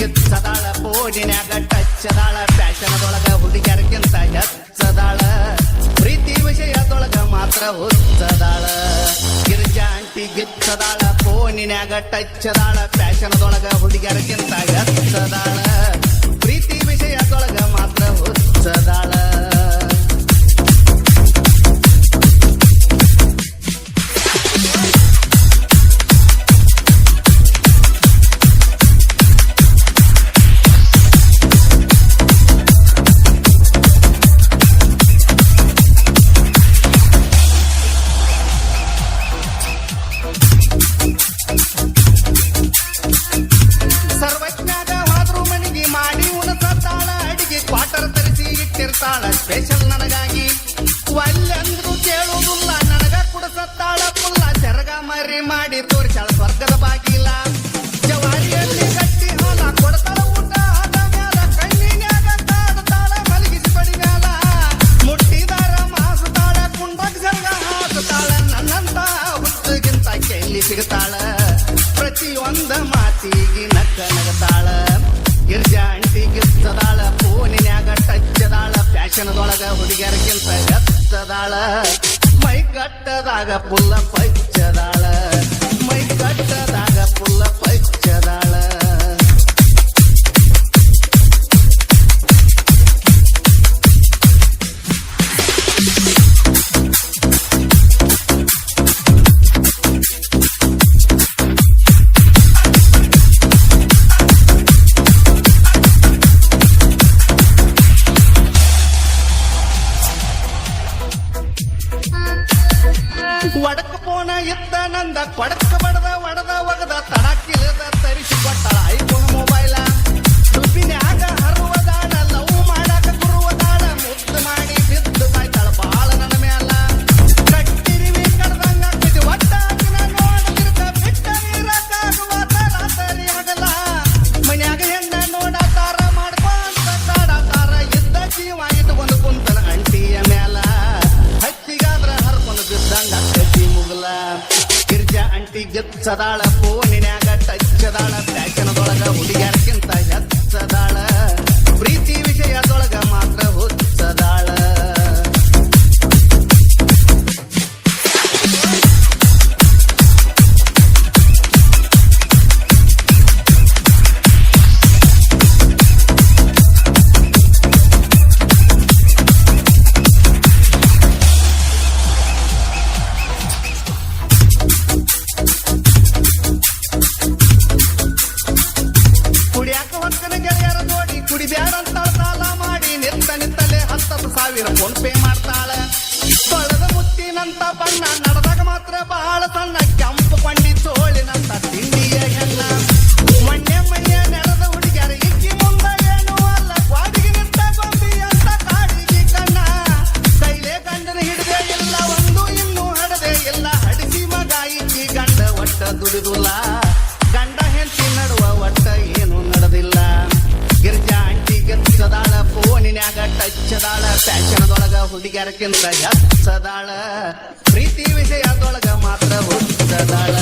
ಕಿಚ್ಚದಾಳ ಫೋನಿನ್ಯಾಗ ಟಚ್ಚದಾಳ ಫ್ಯಾಷನದೊಳಗ ಹುಡುಗಿಯರ್ಗಿಂತ ಹೆಚ್ಚದಾಳ ಪ್ರೀತಿ ವಿಷಯದೊಳಗ ಮಾತ್ರ ಹುಚ್ಚದಾಳ. ಗಿರ್ಜಾ ಆಂಟಿ ಗಿಚ್ಚದಾಳ ಫೋನಿನ್ಯಾಗ ಟಚ್ಚದಾಳ ಫ್ಯಾಷನದೊಳಗ ಹುಡುಗಿಯರ್ಗಿಂತ ಹೆಚ್ಚದಾಳ ಮಾಡಿ ತೋರಿಸಾಳ ಸ್ವರ್ಗದ ಬಾಗಿಲ. ಜವಾರಿಯಲ್ಲಿ ಗಟ್ಟಿ ಹೊಲ ಕೊಡ್ತಾಳ ಊಟ ಆದ ಮ್ಯಾಲ, ಕಣ್ಣಿನ್ಯಾಗ ಕಾಡ್ತಾಳ ಮಲಗಿಸಿ ಬಡಿ ಮ್ಯಾಲ. ಮುಟ್ಟಿದಾರ ಮಾಸುತ್ತಾಳ ಕುಂಡಕ್ ಸೆರಗ ಹಾಸುತ್ತಾಳ ನನ್ನಂತ ಹುತ್ತಗಿಂತ ಕೆಲ್ಲಿ ಸಿಗ್ತಾಳ. ಪ್ರತಿಯೊಂದ ಮಾತಿಗೆ ನಕ್ಕ ನಗತಾಳ. ಗಿರ್ತದಾಳ, ಫೋನಿನ್ಯಾಗ ಟಚ್ಚದಾಳ, ಫ್ಯಾಷನ್ದೊಳಗ ಹುಡುಗಿಯರ್ಗಿಂತ ಎತ್ತದಾಳ. ಮೈ ಕಟ್ಟದಾಗ ಪುಲ್ಲ ಪಚ್ಚದಾಳ. ಒಡಕ ಪೋನ ಇದ್ದ ನಂದ ಕೊಡಕ ಬಡದ ಒಡದ ಒಗದ ತಡಕಿಲ್ಲದ ತರಿಸಿ ಕೊಟ್ಟಳ ಗಿರ್ಜಾ ಅಂಟಿ ಗೆಚ್ಚದಾಳ ಫೋನಿನ್ಯಾಗ ಟಚ್ಚದಾಳ ಫ್ಯಾಷನ್ದೊಳಗ ಹುಡುಗಿಯರ್ಕಿಂತ ಕುಡಿಬ್ಯಾಡಂತ ಸಾಲ ಮಾಡಿ ನಿಂತ ನಿಂತಲೇ ಹತ್ತತ್ತು ಸಾವಿರ ಫೋನ್ ಪೇ ಮಾಡ್ತಾಳ. ತೊಳೆದ ಮುತ್ತಿನಂತ ಬಣ್ಣ ನಡೆದಾಗ ಮಾತ್ರ ಬಹಳ ಸಣ್ಣ ಕೆಂಪು ಪಂಡಿ ಚೋಳಿನಂತ ತಿಂಡಿಯ ಹೆಣ್ಣ. ಮಣ್ಣೆ ಮಣ್ಣೆ ನಡೆದ ಹುಡುಗಿಯರ ಇಕ್ಕಿ ಮುಂದ ಏನು ಅಲ್ಲ ಗ್ವಾಡಿಗೆ ನಿಂತ ಗೊಂಬಿ ಅಂತ ಕಾಡಿಗೆ ಕಣ್ಣ. ಕೈಲೇ ಗಂಡನ ಹಿಡದೆ ಇಲ್ಲ, ಒಂದು ಇನ್ನೂ ಹಡದೆ ಇಲ್ಲ ಹಡಿಸಿ ಮಗ ಇಕ್ಕಿ ಗಂಡ ಒಟ್ಟ ದುಡಿದುಲ್ಲ. ಗಂಡ ಮ್ಯಾಗ ಟಚ್ಚದಾಳ ಫ್ಯಾಷನ್ದೊಳಗ ಹುಡುಗಿಯರಕ್ಕಿಂತ ಹೆಚ್ಚದಾಳ ಪ್ರೀತಿ ವಿಷಯದೊಳಗ ಮಾತ್ರ ಹೋಗಿದ್ದದಾಳ